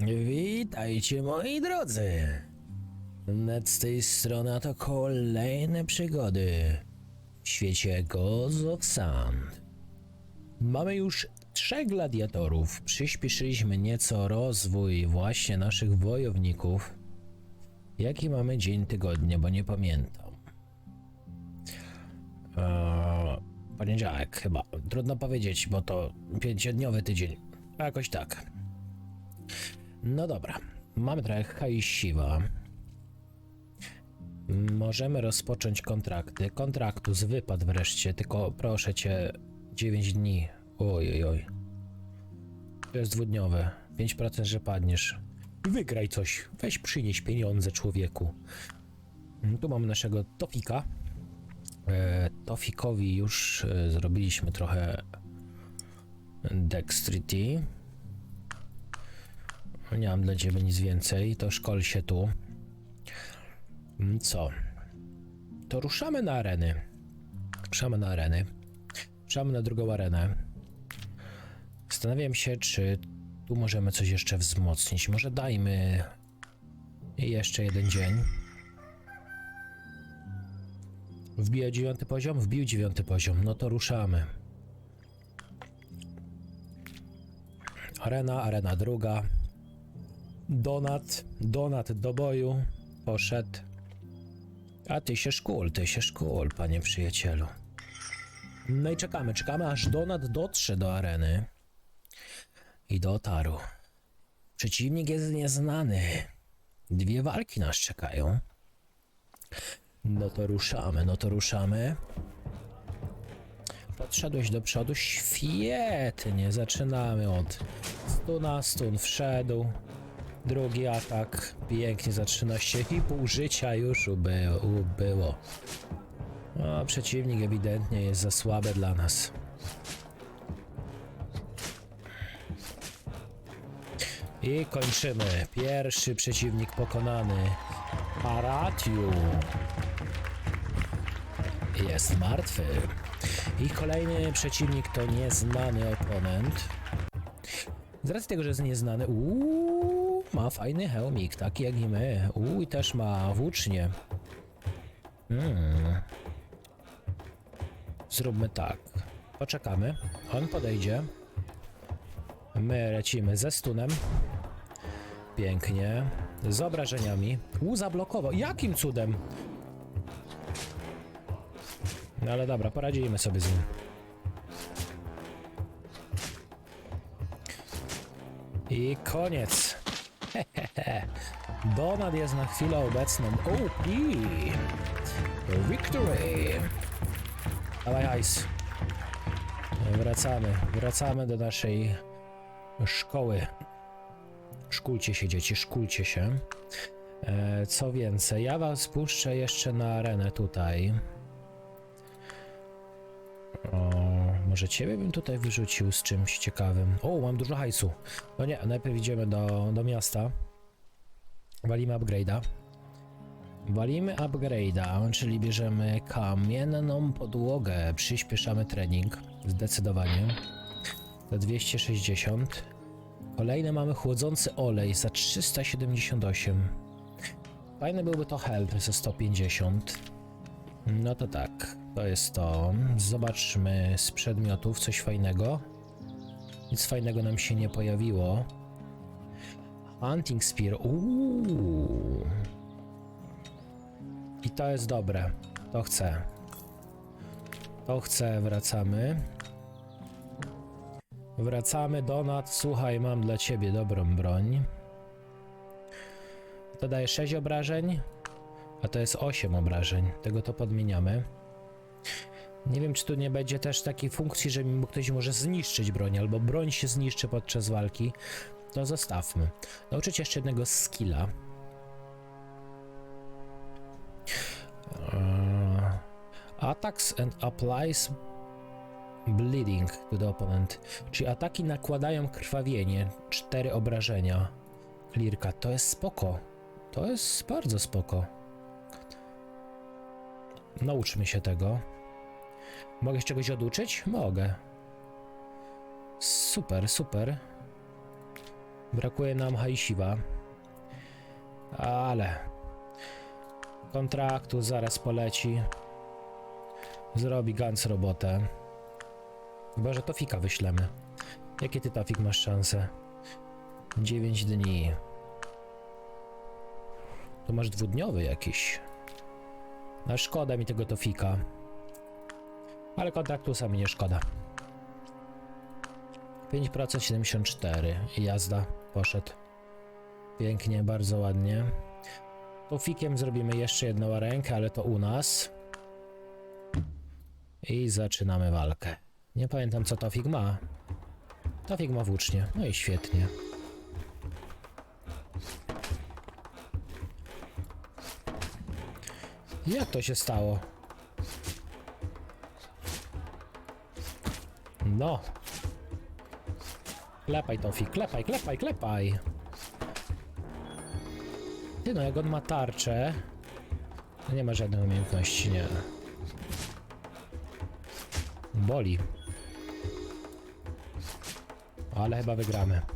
Witajcie moi drodzy. Net z tej strony to kolejne przygody w świecie Gods of Sand. Mamy już trzech gladiatorów. Przyspieszyliśmy nieco rozwój właśnie naszych wojowników. Jaki mamy dzień tygodnia, bo nie pamiętam. Eee, poniedziałek chyba. Trudno powiedzieć, bo to pięciodniowy tydzień. Jakoś tak. No dobra, mamy trochę hajsiwa. Możemy rozpocząć kontrakty. Kontraktus wypadł wreszcie, tylko proszę cię 9 dni. Oj, oj. To jest dwudniowe. 5% że padniesz. Wygraj coś. Weź przynieś pieniądze człowieku. Tu mamy naszego Tofika. E, Tofikowi już e, zrobiliśmy trochę Dexterity. Nie mam dla ciebie nic więcej, to szkol się tu. Mm, Co? To ruszamy na areny. Ruszamy na areny. Ruszamy na drugą arenę. Zastanawiam się, czy tu możemy coś jeszcze wzmocnić. Może dajmy jeszcze jeden dzień. Wbija dziewiąty poziom? Wbił dziewiąty poziom. No to ruszamy. Arena, arena druga. Donat, donat do boju. Poszedł. A ty się szkól, ty się szkól, panie przyjacielu. No i czekamy, czekamy aż Donat dotrze do areny. I dotarł. Przeciwnik jest nieznany. Dwie walki nas czekają. No to ruszamy, no to ruszamy. Podszedłeś do przodu, świetnie, zaczynamy od stuna, stun wszedł. Drugi atak, pięknie i pół życia już ubyło. ubyło. No, przeciwnik ewidentnie jest za słaby dla nas. I kończymy. Pierwszy przeciwnik pokonany. Paratiu jest martwy. I kolejny przeciwnik to nieznany oponent. Z racji tego, że jest nieznany, uuu, ma fajny hełmik, taki jak i my. Uuu, i też ma włócznie. Hmm. Zróbmy tak. Poczekamy. On podejdzie. My lecimy ze stunem. Pięknie. Z obrażeniami. U, zablokował. Jakim cudem? No ale dobra, poradzimy sobie z nim. I koniec. Donald jest na chwilę obecną OP. Victory. Dawaj ice. Wracamy, wracamy do naszej szkoły. Szkulcie się dzieci, szkulcie się. E, co więcej, ja was puszczę jeszcze na arenę tutaj. O, może ciebie bym tutaj wyrzucił z czymś ciekawym. O, mam dużo hajsu. No nie, najpierw idziemy do, do miasta. Walimy upgrade'a. Walimy upgrade'a, czyli bierzemy kamienną podłogę. Przyspieszamy trening. Zdecydowanie. Za 260. Kolejny mamy chłodzący olej za 378. Fajny byłby to help za 150. No to tak, to jest to. Zobaczmy z przedmiotów coś fajnego. Nic fajnego nam się nie pojawiło. Hunting Spear, uuu. I to jest dobre. To chcę. To chcę, wracamy. Wracamy, Donat. Słuchaj, mam dla ciebie dobrą broń. To daje 6 obrażeń. A to jest 8 obrażeń. Tego to podmieniamy. Nie wiem, czy tu nie będzie też takiej funkcji, że mi ktoś może zniszczyć broń, albo broń się zniszczy podczas walki. To zostawmy. Nauczyć jeszcze jednego skilla. Eee, attacks and applies bleeding to the opponent. Czyli ataki nakładają krwawienie. 4 obrażenia. Klirka, to jest spoko. To jest bardzo spoko. Nauczmy się tego. Mogę się czegoś oduczyć? Mogę. Super, super. Brakuje nam hajsiwa. Ale... Kontraktu zaraz poleci. Zrobi Gans robotę. Chyba, że Tofika wyślemy. Jakie ty, Tofik, masz szanse? 9 dni. Tu masz dwudniowy jakiś. No szkoda mi tego Tofika. Ale kontraktu sami nie szkoda. 5% 74 i jazda poszedł. Pięknie, bardzo ładnie. Tofikiem zrobimy jeszcze jedną rękę, ale to u nas. I zaczynamy walkę. Nie pamiętam co Tofik ma. Tofik ma włócznie. No i świetnie. Jak to się stało? No. Klepaj, Tofik, klepaj, klepaj, klepaj. Ty no, jak on ma tarczę... To nie ma żadnej umiejętności, nie. Boli. Ale chyba wygramy.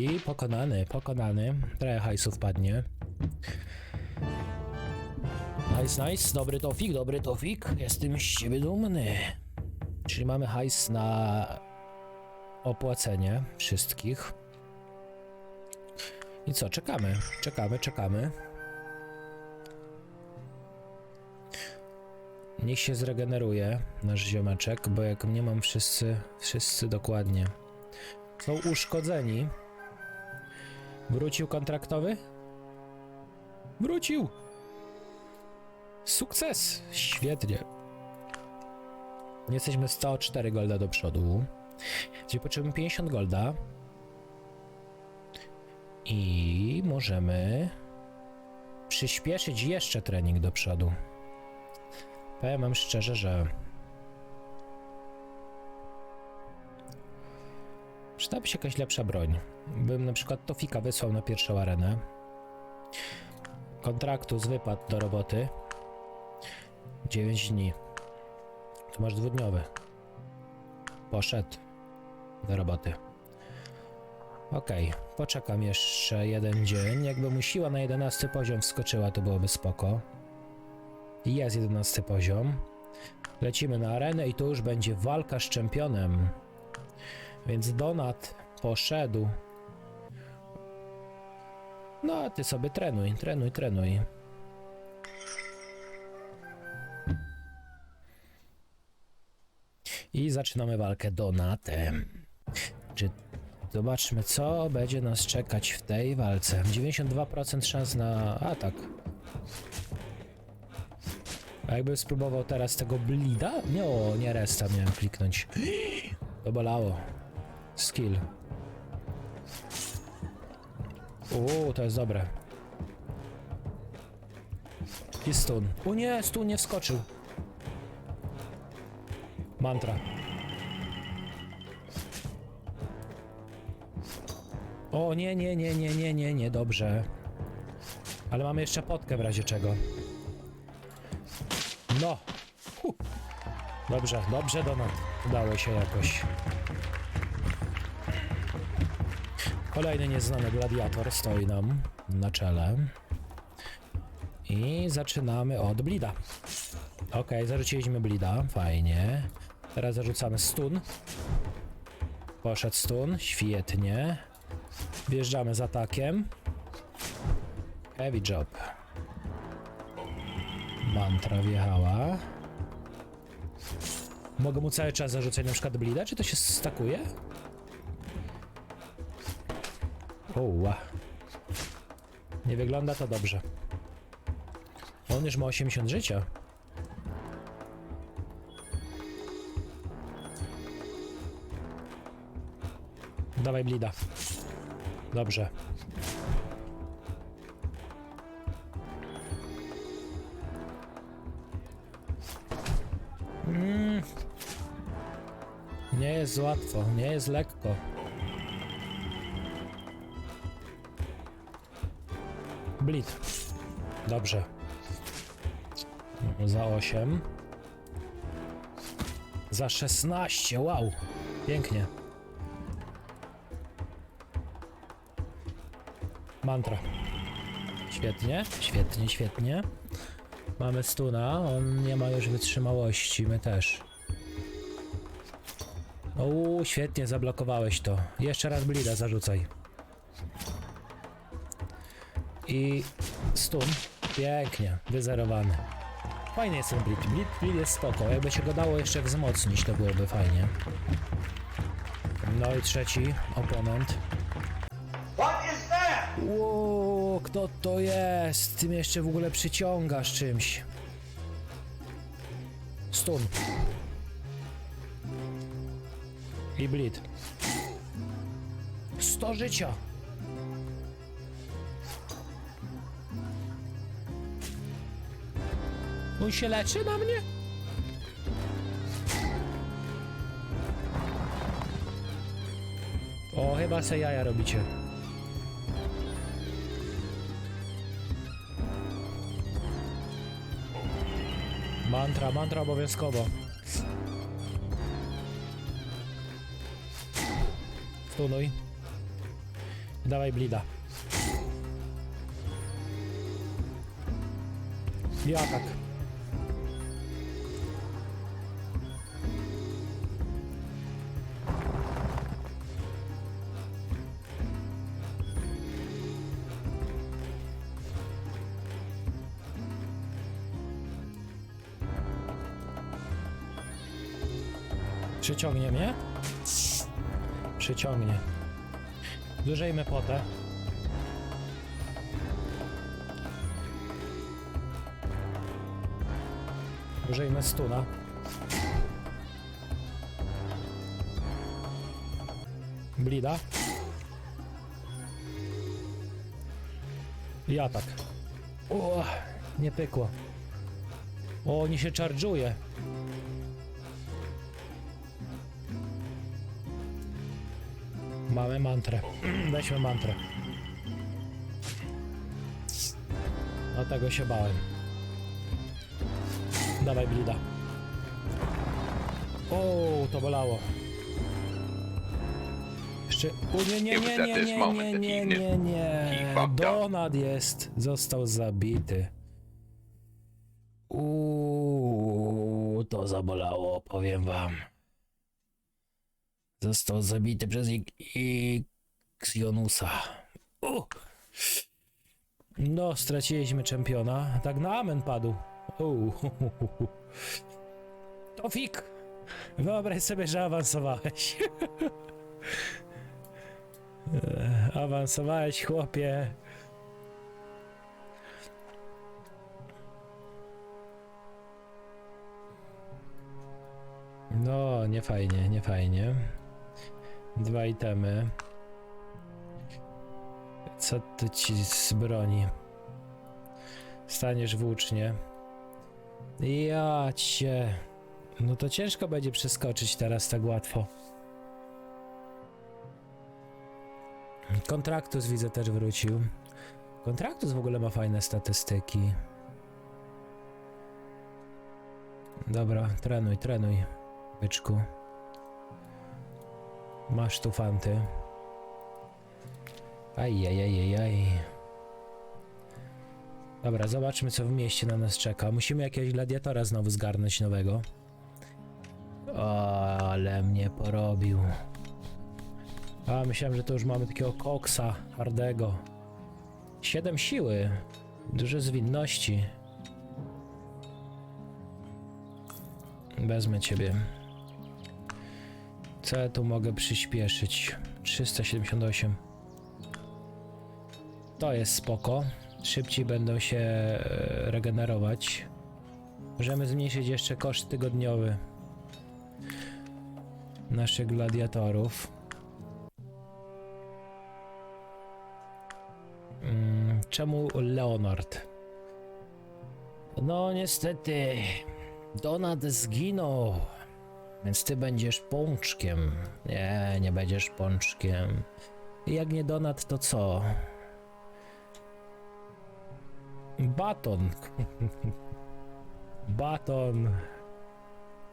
I pokonany, pokonany. Trochę hajsów padnie. Nice, nice. Dobry tofik, dobry tofik. Jestem z ciebie dumny. Czyli mamy hajs na opłacenie wszystkich. I co, czekamy, czekamy, czekamy. Niech się zregeneruje nasz ziomeczek, bo jak nie mam wszyscy, wszyscy dokładnie. Są uszkodzeni. Wrócił kontraktowy? Wrócił! Sukces! Świetnie. Jesteśmy 104 golda do przodu. Gdzie potrzebujemy 50 golda. I możemy przyspieszyć jeszcze trening do przodu. Powiem wam szczerze, że przydałaby się jakaś lepsza broń. Bym na przykład Tofika wysłał na pierwszą arenę. Kontraktu z wypad do roboty. 9 dni. Tu masz dwudniowy. Poszedł do roboty. Okej, poczekam jeszcze jeden dzień. Jakby mu siła na 11 poziom wskoczyła, to byłoby spoko. Jest 11 poziom. Lecimy na arenę i tu już będzie walka z czempionem. Więc Donat poszedł. No, a ty sobie trenuj, trenuj, trenuj. I zaczynamy walkę Donatem. Czy zobaczmy, co będzie nas czekać w tej walce? 92% szans na atak. A jakbym spróbował teraz tego blida? Nie, o, nie resta miałem kliknąć. To bolało. Skill. Uuu, to jest dobre. I stun. O nie, stun nie wskoczył. Mantra. O nie, nie, nie, nie, nie, nie, nie, dobrze. Ale mamy jeszcze potkę w razie czego. No. Dobrze, dobrze, Donat. Udało się jakoś. Kolejny nieznany gladiator stoi nam na czele. I zaczynamy od blida. Ok, zarzuciliśmy blida, fajnie. Teraz zarzucamy stun. Poszedł stun, świetnie. Wjeżdżamy z atakiem. Heavy job. Mantra wjechała. Mogę mu cały czas zarzucać na przykład blida, czy to się stakuje? Oła. Nie wygląda to dobrze. On już ma 80 życia. Dawaj blida. Dobrze. Mm. Nie jest łatwo, nie jest lekko. Blit. Dobrze. Za 8. Za 16, wow. Pięknie. Mantra. Świetnie, świetnie, świetnie. Mamy stuna, on nie ma już wytrzymałości, my też. Uuu, świetnie, zablokowałeś to. Jeszcze raz blida zarzucaj. I stun. Pięknie, wyzerowany. Fajny jest ten blid. Blid, blid jest spoko. Jakby się go dało jeszcze wzmocnić, to byłoby fajnie. No i trzeci oponent. What is that? Ło, kto to jest? Ty mnie jeszcze w ogóle przyciągasz czymś. Stun. I bleed. 100 życia. On się leczy na mnie? O, chyba se jaja robicie. Mantra, mantra obowiązkowo. Stunuj. Dawaj blida. I atak. Przyciągnie mnie? Przyciągnie. Zużyjmy potę. Użyjmy stuna. Blida. I atak. O, nie pykło. O, nie się charge'uje. Mamy mantrę. Weźmy mantrę. No tego się bałem. Dawaj blida. O, to bolało. Jeszcze. O nie, nie, nie, nie, nie, nie, nie, nie, nie. Donat jest. Został zabity. Uuu, to zabolało, powiem wam. Został zabity przez Xionusa. U. No, straciliśmy czempiona. Tak na amen padł. Uuu. Tofik! Wyobraź sobie, że awansowałeś. Awansowałeś, chłopie. No, nie fajnie, nie fajnie. Dwa itemy. Co to ci z broni? Staniesz włócznie. Ja cię. No to ciężko będzie przeskoczyć teraz tak łatwo. Kontraktus widzę też wrócił. Kontraktus w ogóle ma fajne statystyki. Dobra, trenuj, trenuj, byczku. Masz tu fanty. Ajajajajaj. Dobra, zobaczmy co w mieście na nas czeka. Musimy jakiegoś gladiatora znowu zgarnąć nowego. O, ale mnie porobił. A, myślałem, że to już mamy takiego koksa hardego. Siedem siły. Dużo zwinności. Wezmę ciebie. Co ja tu mogę przyspieszyć? 378. To jest spoko. Szybciej będą się e, regenerować. Możemy zmniejszyć jeszcze koszt tygodniowy naszych gladiatorów. Mm, Czemu Leonard? No niestety, Donat zginął, więc ty będziesz pączkiem. Nie, nie będziesz pączkiem. I Jak nie Donat, to co? Baton. Baton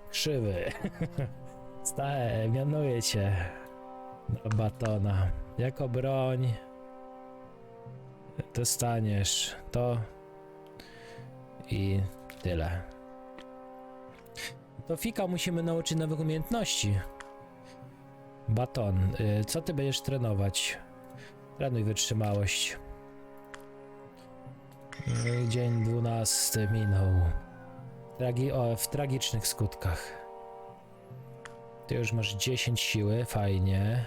krzywy. Staję, mianuję cię na batona. Jako broń dostaniesz to i tyle. To Fika musimy nauczyć nowych umiejętności. Baton, y, co ty będziesz trenować? Trenuj wytrzymałość. Y, Dzień 12 minął. Tragi o, w tragicznych skutkach. Ty już masz 10 siły, fajnie.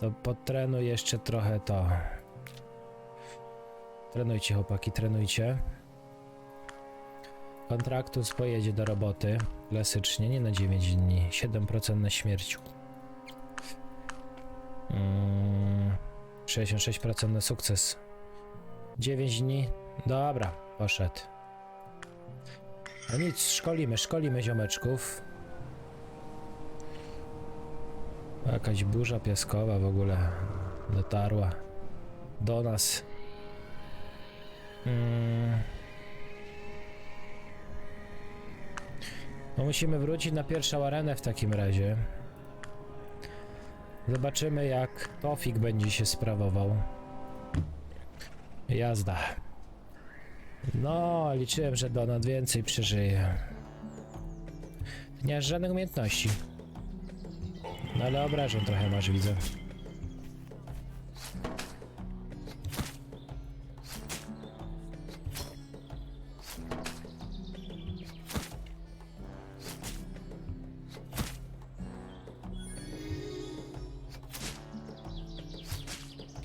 To potrenuj jeszcze trochę to. Trenujcie chłopaki, trenujcie. Kontraktus pojedzie do roboty. Klasycznie, nie na 9 dni. 7% na śmierć. Mm, 66% na sukces. 9 dni. Dobra, poszedł. No nic, szkolimy, szkolimy ziomeczków. Jakaś burza piaskowa w ogóle dotarła do nas. Mm. No musimy wrócić na pierwszą arenę w takim razie. Zobaczymy jak Tofik będzie się sprawował. Jazda. No, liczyłem, że Donat więcej przeżyje. Nie masz żadnych umiejętności. No ale obrażeń trochę masz, widzę.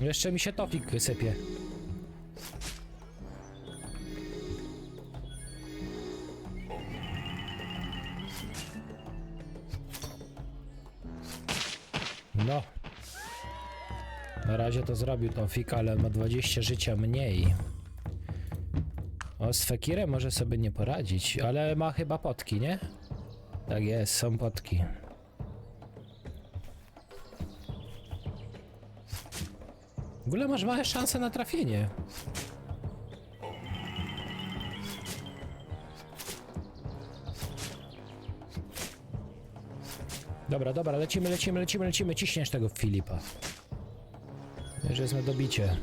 Jeszcze mi się topik sypie. No. Na razie to zrobił Tofik, ale ma 20 życia mniej. O, z Fekirem może sobie nie poradzić, ale ma chyba potki, nie? Tak jest, są potki. Ogóle masz małe szanse na trafienie. Dobra, dobra, lecimy, lecimy, lecimy, lecimy. Ciśniesz tego Filipa. Że jest na dobicie.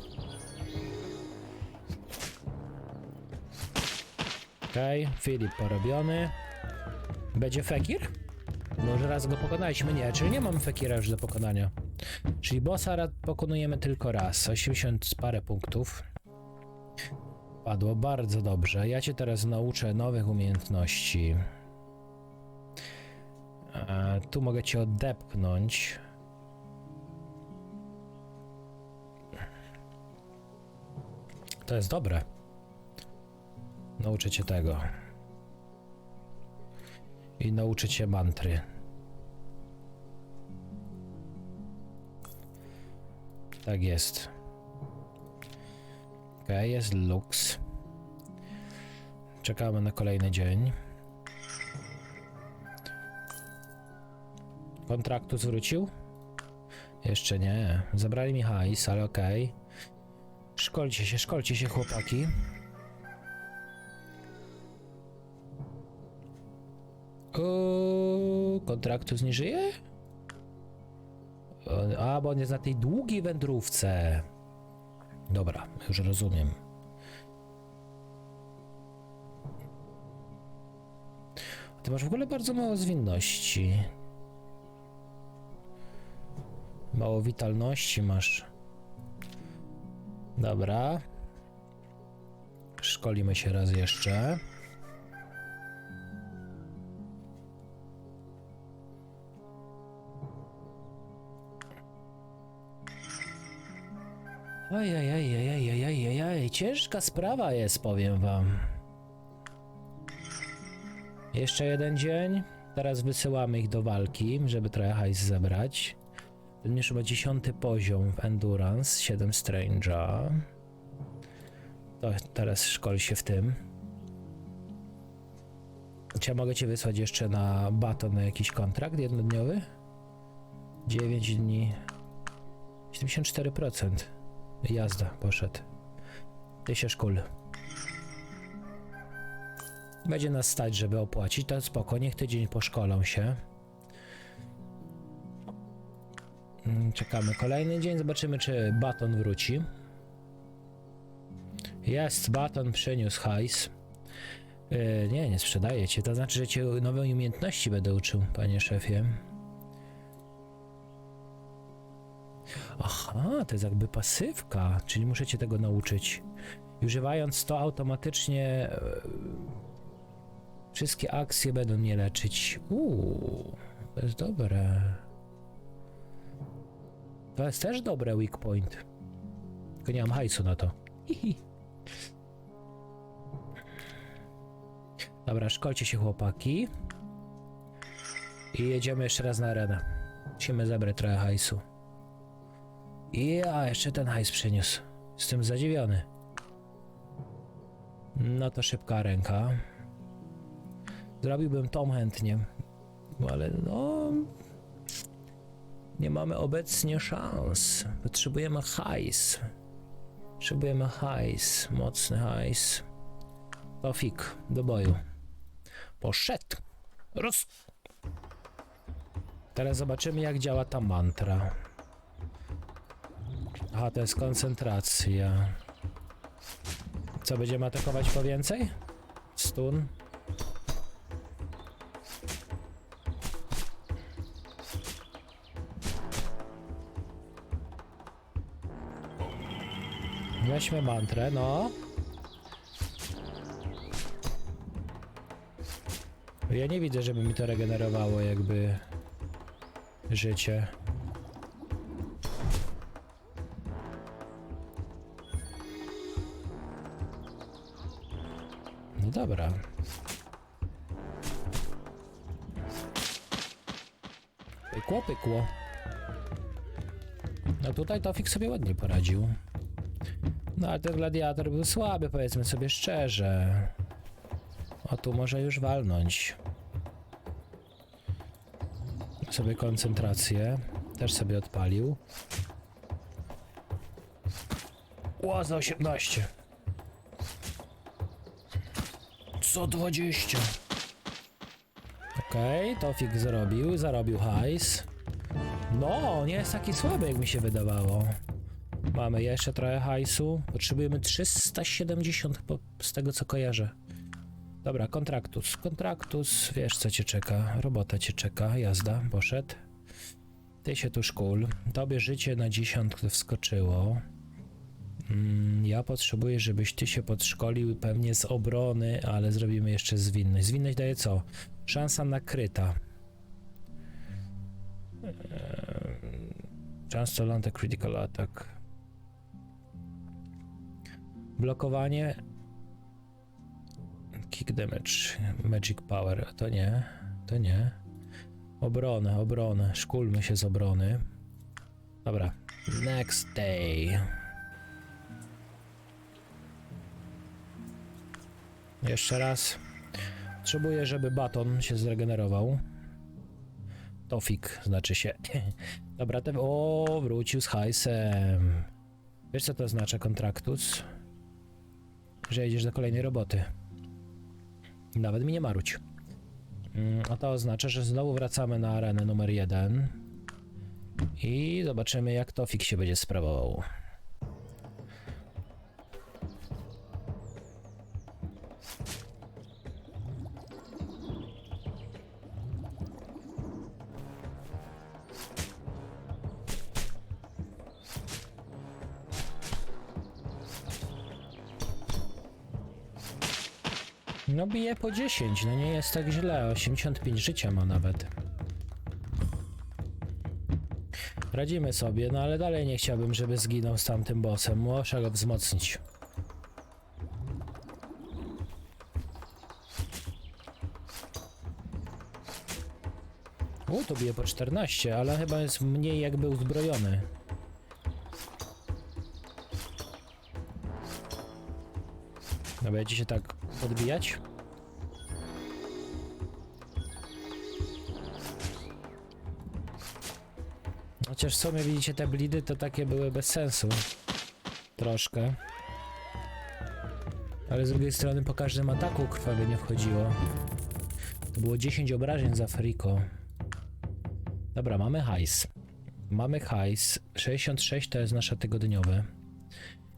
Okej, okay, Filip porobiony. Będzie Fekir? Może raz go pokonaliśmy? Nie, czyli nie mamy Fekira już do pokonania. Czyli bossa pokonujemy tylko raz. 80 z parę punktów. Padło bardzo dobrze. Ja cię teraz nauczę nowych umiejętności. E, tu mogę cię odepchnąć. To jest dobre. Nauczę cię tego. I nauczę cię mantry. Tak jest. Okay, jest Lux. Czekamy na kolejny dzień. Kontraktu zwrócił? Jeszcze nie. Zabrali mi hajs, ale okej. Szkolcie się, szkolcie się chłopaki. O, kontraktus nie żyje? A, bo on jest na tej długiej wędrówce. Dobra, już rozumiem. Ty masz w ogóle bardzo mało zwinności. Mało witalności masz. Dobra. Szkolimy się raz jeszcze. Ojej, ciężka sprawa jest, powiem wam. Jeszcze jeden dzień. Teraz wysyłamy ich do walki, żeby trochę hajs zebrać. Ten już ma dziesiąty poziom Endurance, 7 Strange'a. To teraz szkoli się w tym. Czy ja mogę cię wysłać jeszcze na baton na jakiś kontrakt jednodniowy? 9 dni. 74%. Jazda, poszedł. Ty się szkól. Będzie nas stać, żeby opłacić, to spoko, niech tydzień poszkolą się. Mm, Czekamy kolejny dzień, zobaczymy czy baton wróci. Jest, baton przyniósł hajs. Yy, nie, nie sprzedaję cię, to znaczy, że cię nowe umiejętności będę uczył, panie szefie. Aha, to jest jakby pasywka, czyli muszę cię tego nauczyć. Używając to automatycznie e, wszystkie akcje będą mnie leczyć. Uuu, to jest dobre. To jest też dobre weak point. Tylko nie mam hajsu na to. Hihi. Dobra, szkolcie się chłopaki. I jedziemy jeszcze raz na arenę. Musimy zebrać trochę hajsu. Ja, jeszcze ten hajs przyniósł. Jestem zadziwiony. No to szybka ręka. Zrobiłbym Tom chętnie, ale no. Nie mamy obecnie szans. Potrzebujemy hajs. Potrzebujemy hajs, mocny hajs. Tofik, do boju. Poszedł. Roz. Teraz zobaczymy, jak działa ta mantra. Aha, to jest koncentracja. Co, będziemy atakować po więcej? Stun. Weźmy mantrę, no. Ja nie widzę, żeby mi to regenerowało jakby życie. No dobra. Pykło, pykło. No tutaj Tofik sobie ładnie poradził. No ale ten gladiator był słaby, powiedzmy sobie szczerze. O tu może już walnąć. Sobie koncentrację. Też sobie odpalił. Ło, za 18. Co 20? Okej, Tofik zrobił, zarobił hajs. No, nie jest taki słaby, jak mi się wydawało. Mamy jeszcze trochę hajsu. Potrzebujemy 370 po, z tego, co kojarzę. Dobra, kontraktus. Kontraktus, wiesz co cię czeka. Robota cię czeka, jazda, poszedł. Ty się tu szkól. Tobie życie na dziesiątkę wskoczyło. Mm, ja potrzebuję, żebyś ty się podszkolił pewnie z obrony, ale zrobimy jeszcze zwinność. Zwinność daje co? Szansa nakryta. Eee, Chance to land a critical attack. Blokowanie. Kick damage. Magic power. To nie. To nie. Obronę, obronę. Szkulmy się z obrony. Dobra. Next day. Jeszcze raz. Potrzebuję, żeby baton się zregenerował. Tofik, znaczy się. Dobra, ten. O, wrócił z hajsem. Wiesz, co to oznacza kontraktus? Że idziesz do kolejnej roboty. Nawet mi nie maruć. Mm, A to oznacza, że znowu wracamy na arenę numer jeden. I zobaczymy, jak Tofik się będzie sprawował. Bije po 10, no nie jest tak źle, 85 życia ma nawet. Radzimy sobie, no ale dalej nie chciałbym, żeby zginął z tamtym bossem, muszę go wzmocnić. U, to bije po 14, ale chyba jest mniej jakby uzbrojony. No będzie się tak podbijać? Chociaż w sumie widzicie te blidy to takie były bez sensu. Troszkę. Ale z drugiej strony po każdym ataku krwawie nie wchodziło. To było 10 obrażeń za Friko. Dobra, mamy hajs. Mamy hajs. 66 to jest nasze tygodniowe.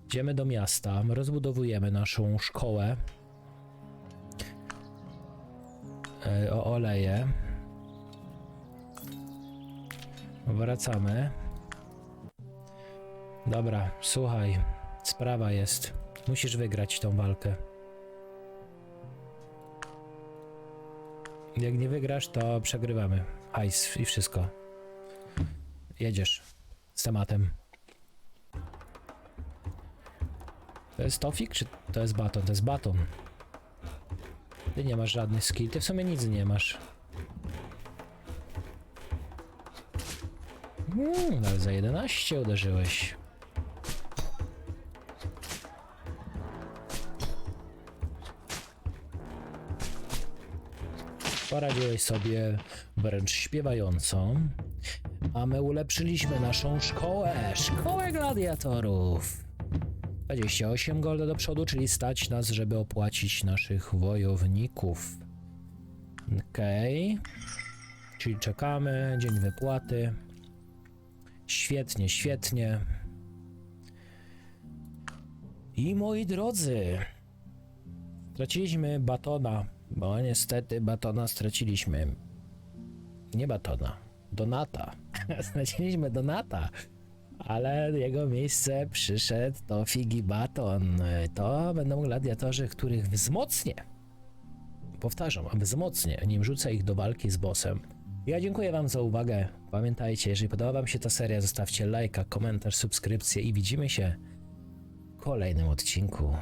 Idziemy do miasta, rozbudowujemy naszą szkołę e, o oleje. Wracamy. Dobra, słuchaj, sprawa jest. Musisz wygrać tą walkę. Jak nie wygrasz, to przegrywamy. Hajs i wszystko. Jedziesz z tematem. To jest tofik, czy to jest baton? To jest baton. Ty nie masz żadnych skill, ty w sumie nic nie masz. Hmm, nawet za 11 uderzyłeś. Poradziłeś sobie wręcz śpiewająco. A my ulepszyliśmy naszą szkołę. Szkołę gladiatorów. 28 golda do przodu, czyli stać nas, żeby opłacić naszych wojowników. Okej. Czyli czekamy, dzień wypłaty. Świetnie, świetnie. I moi drodzy, straciliśmy batona, bo niestety batona straciliśmy. Nie batona, donata. straciliśmy donata, ale jego miejsce przyszedł to Figi Baton. To będą gladiatorzy, których wzmocnię. Powtarzam, wzmocnię, nim rzucę ich do walki z bossem. Ja dziękuję Wam za uwagę. Pamiętajcie, jeżeli podoba Wam się ta seria, zostawcie lajka, komentarz, subskrypcję i widzimy się w kolejnym odcinku.